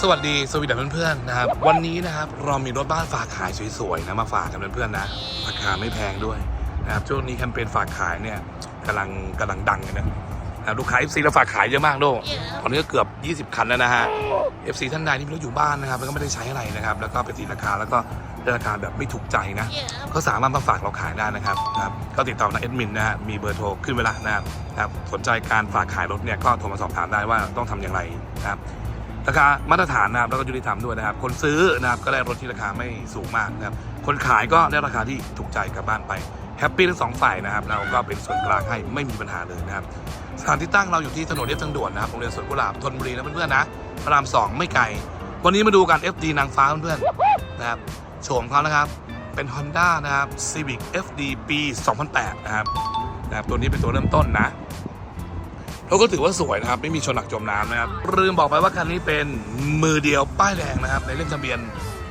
สวัสดีสวีดันเพื่อนๆนะครับวันนี้นะครับเรามีรถบ้านฝากขายสวยๆนะมาฝากกันเพื่อนๆนะราคาไม่แพงด้วยนะครับช่วงนี้แคมเปญฝากขายเนี่ยกำลังกำลังดังเลยนะนะครับลูกค้า FC เราฝากขายเยอะมากโดตอนนี้ก็เกือบ 20 คันแล้วนะฮะ FC ท่านใดที่ไม่รู้อยู่บ้านนะครับแล้วก็ไม่ได้ใช้อะไรนะครับ แล้วก็ไปตีราคาแล้วก็ได้ราคาแบบไม่ถูกใจนะ ก็สามารถมาฝากเราขายได้นะครับนะครับ ก็ติดต่อทางเอ็ดมินนะฮะ มีเบอร์โทรขึ้นเวลานะครับนะครับ สนใจการฝากขายรถเนี่ยก็โทรมาสอบถามได้ว่าต้องทำอย่างไรนะครับ ราคามาตรฐานนะครับแล้วก็ยุติธรรมด้วยนะครับ คนซื้อนะครับก็ได้รถที่ราคาไม่สูงมากนะครับคนขายก็ได้ราคาที่ถูกใจกลับบ้านไปแฮปปี้ทั้งสองฝ่ายนะครับเราก็เป็นส่วนกลางให้ไม่มีปัญหาเลยนะครับสถานที่ตั้งเราอยู่ที่ถนนเรียบทางด่วนนะครับโรงเรียนสวนกุหลาบธนบุรีนะเพื่อนๆนะพระรามสองไม่ไกลวันนี้มาดูกัน FD นางฟ้าเพื่อนๆนะครับโฉมเขานะครับเป็น Honda นะครับ Civic FD ปี 2008 นะครับนะครับตัวนี้เป็นตัวเริ่มต้นนะ ก็ถือว่าสวยนะครับ ไม่มีชนหนักจมน้ำนะครับลืมบอกไปว่าคันนี้เป็นมือเดียวป้ายแดงนะครับ ในเล่มทะเบียน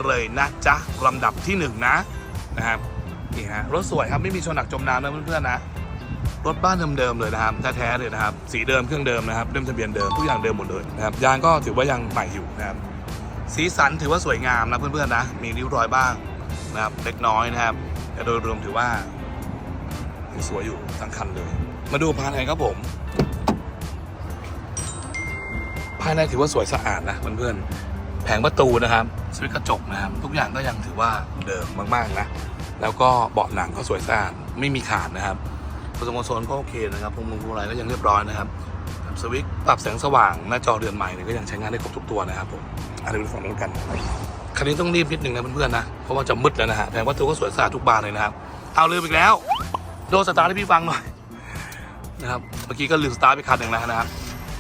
เลยนะจ๊ะลำดับที่หนึ่งนะนะครับนี่ฮะรถสวยครับไม่มีชนหนักจมน้ำนะเพื่อนๆนะรถบ้านเดิมๆเลยนะครับแท้ๆเลยนะครับ สีเดิมเครื่องเดิมนะครับเล่มทะเบียนเดิมทุกอย่างเดิมหมดเลยนะครับยางก็ถือว่ายังใหม่อยู่นะครับสีสันถือว่าสวยงามนะเพื่อนๆนะมีริ้วรอยบ้างนะครับเล็กน้อยนะครับแต่โดยรวมถือว่าสวยอยู่ทั้งคันเลย มาดูภายในครับผม ภายในถือว่าสวยสะอาดนะเพื่อนๆแผงประตูนะครับสวิตกระจกนะครับ ทุกอย่างก็ยังถือว่าเดิมมากๆนะแล้วก็เบาะหนังก็สวยสะอาดไม่มีขาดนะครับโซลคอนโซลก็โอเคนะครับพวงมุงพวงอะไรก็ยังเรียบร้อยนะครับสวิตปรับแสงสว่างหน้าจอเรือนใหม่เนี่ยก็ยังใช้งานได้ครบทุกตัวนะครับผมอะเดี๋ยวดูฝั่งนู้นกันคันนี้ต้องรีบนิดนึงนะเพื่อนๆนะเพราะว่าจะมืดแล้วนะฮะแต่ว่าตัวก็สวยสะอาดทุกบานเลยนะครับเอาลืมอีกแล้ว โดนสตาร์ทให้พี่ฟังหน่อยนะครับเมื่อกี้ก็ลืมสตาร์ทไปคันหนึ่งแล้วนะครับ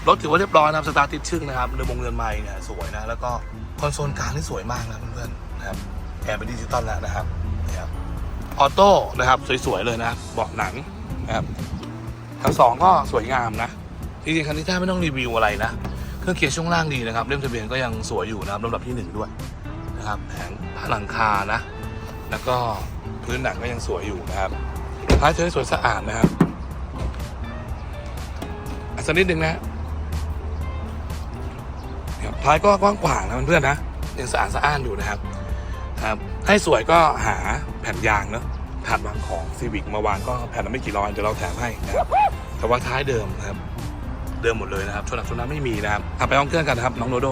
รถถือว่าเรียบร้อยนะครับสตาร์ทติดชึ่งนะครับเรือนมงเรือนไม้เนี่ยสวยนะ แล้วก็คอนโซลกลางนี่สวยมากนะเพื่อนๆนะครับแอร์เป็นดิจิตอลแล้วนะครับนี่ครับออโต้นะครับสวยๆเลยนะเบาะหนังนะครับทั้งสองก็สวยงามนะจริงๆคันนี้แทบไม่ต้องรีวิวอะไรนะเครื่องเกียร์ช่วงล่างดีนะครับเล่มทะเบียนก็ยังสวยอยู่นะครับลำดับที่หนึ่งด้วยนะครับแผงผ้าหลังคานะ แล้วก็พื้นหนังก็ยังสวยอยู่นะครับท้ายเธอสวยสะอาดนะครับอสักนิดหนึ่งนะ ครับท้ายก็กว้างขวางนะเพื่อนๆนะยังสะอาดสะอ้านอยู่นะครับครับให้สวยก็หาแผ่นยางเนอะถาดวางของซีวิกมาวางก็แผ่นละไม่กี่ร้อยเดี๋ยวเราแถมให้นะครับแต่ว่าท้ายเดิมนะครับ เดิมหมดเลยนะครับชนหนักชนน้ำไม่มีนะครับขับไปห้องเครื่องกันนะครับน้องโดโด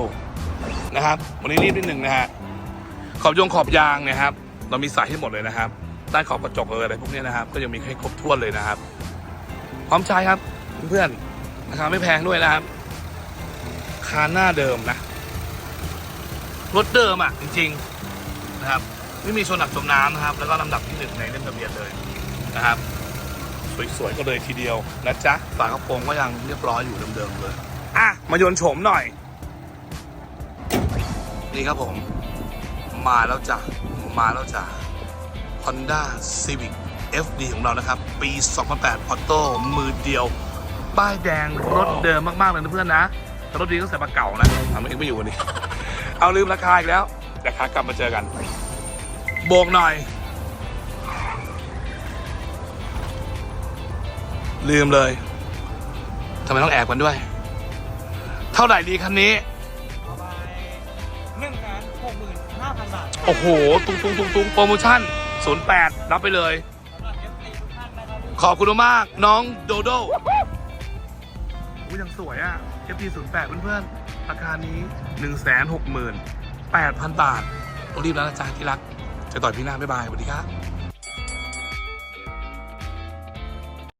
นะครับ วันนี้รีบนิดหนึ่งนะฮะขอบยงขอบยางเนะครับเรามีใส่ให้หมดเลยนะครับด้ขอบกระจกเอออะไรพวกนี้นะครับ ก็ยังมีให้ครบถ้วนเลยนะครับ พร้อมใช้ครับเพื่อนๆราคาไม่แพงด้วยนะครับ คานหน้าเดิมนะ รถเดิมอะ จริง ๆ นะครับ ไม่มีชนหนักจมน้ำนะครับ แล้วก็ลำดับที่หนึ่งในเล่มทะเบียนเลยนะครับ สวยๆก็เลยทีเดียวนะจ๊ะฝากระโปรงก็ยังเรียบร้อยอยู่เดิมๆเลย อะ มาโยนโฉมหน่อย นี่ครับผม มาแล้วจ้ะมาแล้วจ้ะ Honda Civic FD ของเรานะครับ ปี 2008 Auto มือเดียว ป้ายแดงรถเดิมมาก ๆ เลยนะเพื่อนนะ แต่รถดีก็ใส่มาเก่านะทำเองไม่อยู่วันนี้ เอาลืมราคาอีกแล้วเดี๋ยวขากลับมาเจอกันโบกหน่อย ลืมเลยทำไมต้องแอบกันด้วย เท่าไหร่ดีคันนี้เอาไปหนึ่งแสนหกหมื่นห้าพันบาทโอ้โหตุงตุงตุงตุงโปรโมชั่น 08 รับไปเลย สำหรับ FC ทุกท่านนะครับ ขอบคุณมากน้องโดโดอุ้ยยังสวยอะ FT 08 เพื่อนๆ ราคานี้ 168,000 บาทต้องรีบแล้วนะจ๊ะที่รัก จะต่อยพี่หน้าบ๊ายบายสวัสดีครับ